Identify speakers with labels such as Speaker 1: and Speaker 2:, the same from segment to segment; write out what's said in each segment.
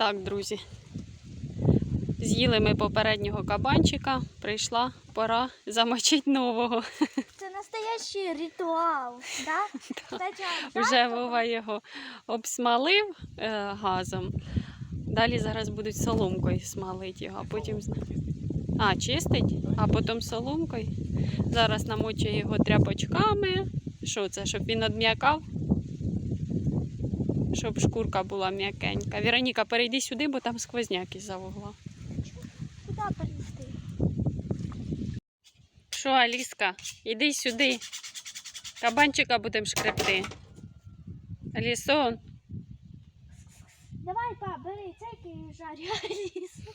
Speaker 1: Так, друзі. З'їли ми попереднього кабанчика, прийшла пора замочити нового.
Speaker 2: Це настоящий ритуал, да?
Speaker 1: Вже Вова його обсмалив е, газом. Далі зараз будуть соломкою смалити його, а потім. А, чистить, а потім соломкою. Зараз намочує його тряпочками. Що це, щоб він одм'якав? Щоб шкурка була м'якенька. Віроніка, перейди сюди, бо там сквозняк із-за вугла.
Speaker 2: Куди перейти?
Speaker 1: Що, Аліска, іди сюди. Кабанчика будемо шкребти. Алісон,
Speaker 2: Давай, па, бери цейки і жарю Алісу.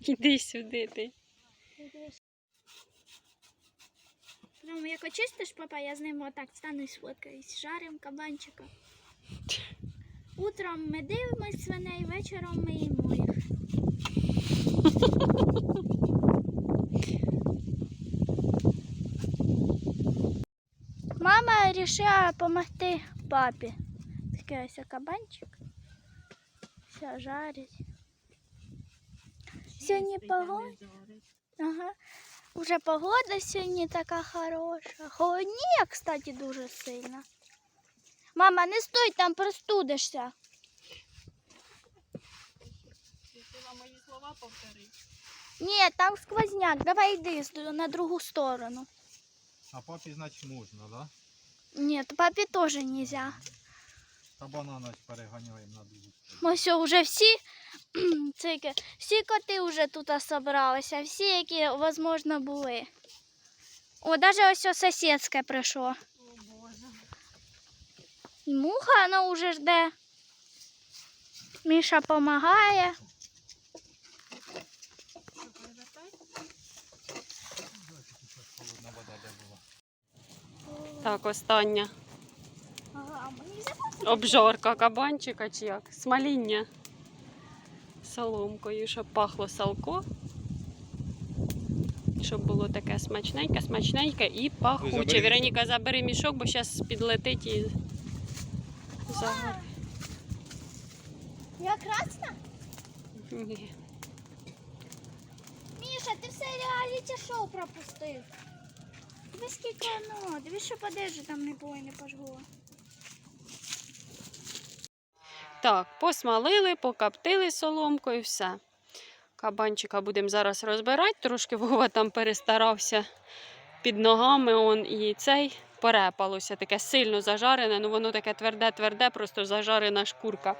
Speaker 1: іди сюди ти.
Speaker 2: Прямо як очистиш, папа, я з ним отак стану і сфоткаюсь. Жарим кабанчика. Утром ми дивимось свиней, вечором ми їмо їх. Мама вирішила допомогти папі. Такий ось кабанчик. Все жарить. Сьогодні погода. Ага. Уже погода сьогодні така хороша. Холодніє, кстати, дуже сильно. Мама, не стой там, простудишся.
Speaker 1: Хотіла мої слова повторити.
Speaker 2: Ні, там сквозняк. Давай йди на другу сторону.
Speaker 3: А папі, значить, можна, да?
Speaker 2: Ні, папі теж нельзя.
Speaker 3: Кабана значить, переганяємо на другу.
Speaker 2: Ми все, вже всі, цики, всі коти вже тут зібралися, всі, які, можливо, були. О, навіть ось сусідське прийшло. І муха вона вже жде. Міша допомагає.
Speaker 1: Так, остання. Обжорка кабанчика чи як? Смаління. Соломкою, щоб пахло салко. Щоб було таке смачненьке, смачненьке і пахуче. Вероніка, забери мішок, бо зараз підлетить і загорить.
Speaker 2: Я красна?
Speaker 1: Ні.
Speaker 2: Міша, ти все реаліті шоу пропустив. Дивись скільки воно, дивись, що подержи там не було і не пожгло.
Speaker 1: Так, посмалили, покоптили соломкою, все. Кабанчика будемо зараз розбирати. Трошки Вова там перестарався під ногами он і цей порепалося, таке сильно зажарене, ну воно таке тверде-тверде, просто зажарена шкурка.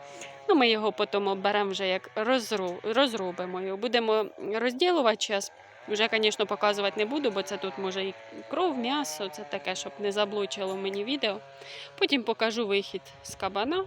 Speaker 1: Ну, ми його потім оберемо вже як розру... розробимо його. Будемо розділувати час. Вже, звісно, показувати не буду, бо це тут може і кров, м'ясо, це таке, щоб не заблучило мені відео. Потім покажу вихід з кабана.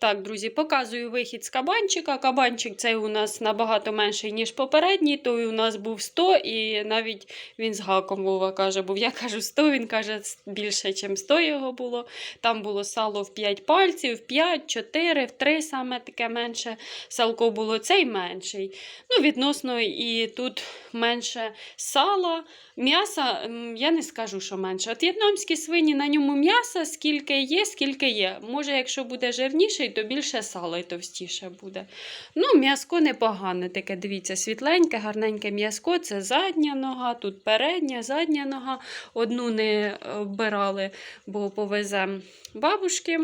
Speaker 1: Так, друзі, показую вихід з кабанчика. Кабанчик цей у нас набагато менший, ніж попередній. Той у нас був 100, і навіть він з гаком Вова каже, був я кажу 100, він каже, більше, ніж 100 його було. Там було сало в 5 пальців, в 5, 4, в 3 саме таке менше. Салко було цей менший. Ну, відносно, і тут менше сала. М'яса, я не скажу, що менше. От в'єтнамські свині на ньому м'яса скільки є, скільки є. Може, якщо буде жирніший, то більше сала і товстіше буде. Ну, м'яско непогане таке, дивіться, світленьке, гарненьке м'яско. Це задня нога, тут передня, задня нога. Одну не оббирали, бо повеземо бабушки.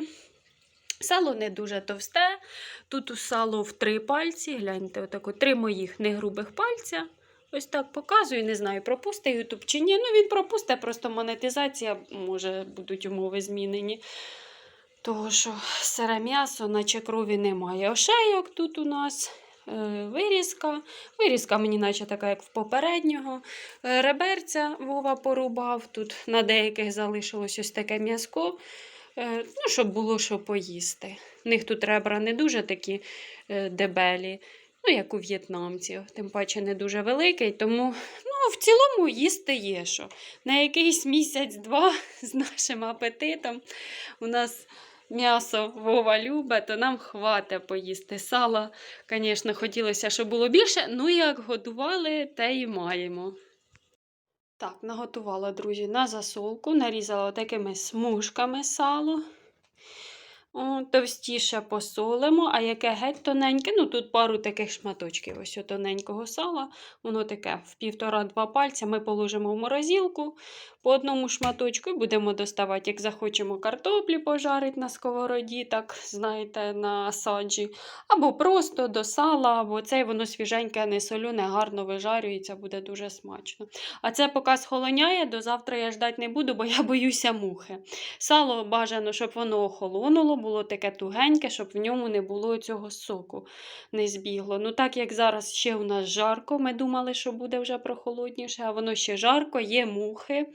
Speaker 1: Сало не дуже товсте. Тут сало в три пальці. Гляньте, отако, три моїх негрубих пальця. Ось так показую, не знаю, пропусти Ютуб чи ні. Ну, він пропусте, просто монетизація, може, будуть умови змінені. Того, що сире м'ясо, наче крові немає. Ошейок тут у нас. е, Вирізка. Вирізка мені наче така, як в попереднього. Е, Реберця Вова порубав. Тут на деяких залишилось ось таке м'язко. Е, Ну, щоб було що поїсти. В них тут ребра не дуже такі дебелі ну, як у в'єтнамців, тим паче не дуже великий, тому ну, в цілому їсти є що. На якийсь місяць-два з нашим апетитом у нас м'ясо Вова любить, то нам хвата поїсти. Сала, звісно, хотілося, щоб було більше, ну як готували, те і маємо. Так, наготувала, друзі, на засолку, нарізала такими смужками сало. Товстіше посолимо, а яке геть тоненьке, ну тут пару таких шматочків ось тоненького сала, воно таке в півтора-два пальця ми положимо в морозилку по одному шматочку і будемо доставати, як захочемо картоплі пожарити на сковороді, так знаєте, на саджі, або просто до сала, або цей воно свіженьке, не солюне, гарно вижарюється, буде дуже смачно. А це поки схолоняє, до завтра я ждати не буду, бо я боюся мухи. Сало бажано, щоб воно охолонуло, було таке тугеньке, щоб в ньому не було цього соку, не збігло. Ну так як зараз ще у нас жарко, ми думали, що буде вже прохолодніше, а воно ще жарко, є мухи.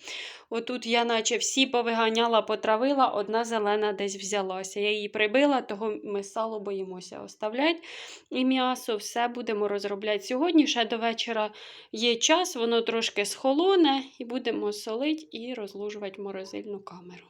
Speaker 1: Отут я наче всі повиганяла, потравила, одна зелена десь взялася. Я її прибила, того ми сало боїмося оставляти. І м'ясо, все будемо розробляти сьогодні. Ще до вечора є час, воно трошки схолоне, і будемо солити і розложувати морозильну камеру.